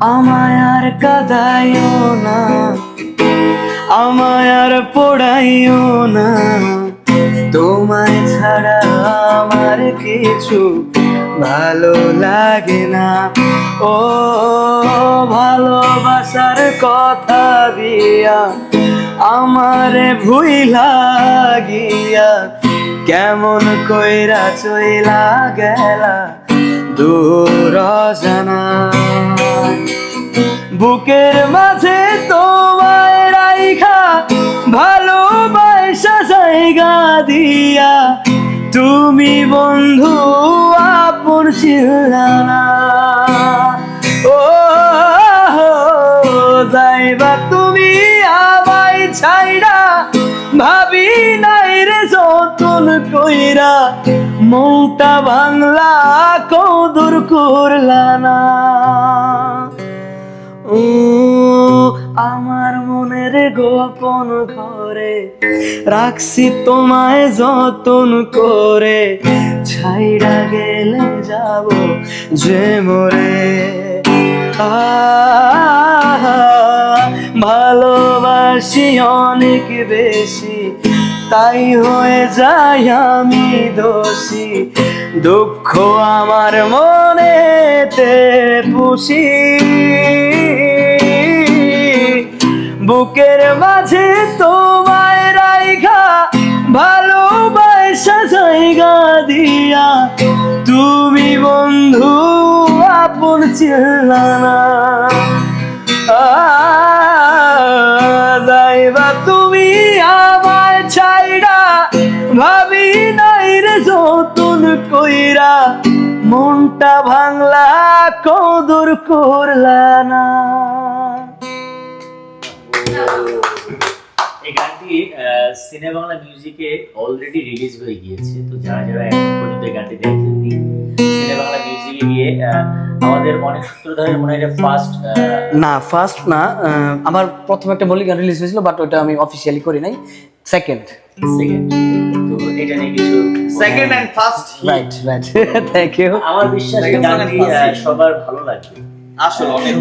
আমায় আর কাদাইও না। আমায় আর পোড়াইও না। তোমায় ছাড়া আমার কিছু ভালো লাগে না। ও, ভালোবাসার কথা দিয়া আমার ভুই লাগিয়া কেমন কইরা চইলা গেলা। দূর বুকের মাঝে তোমায় রাইখা, ভালোবাসা জায়গা দিয়া। তুমি বন্ধু আপন ছিলানা ও যাইবা তুমি আমায় ছাইরা ভাবি নাই রে যতন কইরা। মনটা বাংলা কদর করলা না ও, আমার মনের গোপন ঘরে রাখছি তোমায় যতন করে। ছাইড়া গেলে যাব যে মরে। ভালোবাসি অনেক বেশি, তাই হয়ে যাই আমি দোষী। দুঃখ আমার মনেতে পুষি। বুকের মাঝে তোমায় রাইখা, ভালোবাসা জায়গা দিয়া। তুমি বন্ধু, আপন চিল্লানা যাইবা তুমি আমায় ছাইড়া। ভাবি নাই রে যতন কইরা, মনটা ভাঙলা, কদর করলা না। গানটি সিনে বাংলা মিউজিকে অলরেডি রিলিজ হয়ে গিয়েছে। তো যারা যারা এখন পর্যন্ত এই গানটি দেখেননি সিনে বাংলা মিউজিকে গিয়ে আমাদের অনেক সূত্রধারের মনে হয় ফার্স্ট না ফার্স্ট না আমার প্রথম একটা মল্লিক গান রিলিজ হয়েছিল বাট ওটা আমি অফিসিয়ালি করি নাই। সেকেন্ড সেকেন্ড তো এটা নিয়ে কিছু second and first right right thank you আমার বিশ্বাস গানটি. সবার ভালো লাগবে। আসলে অনেক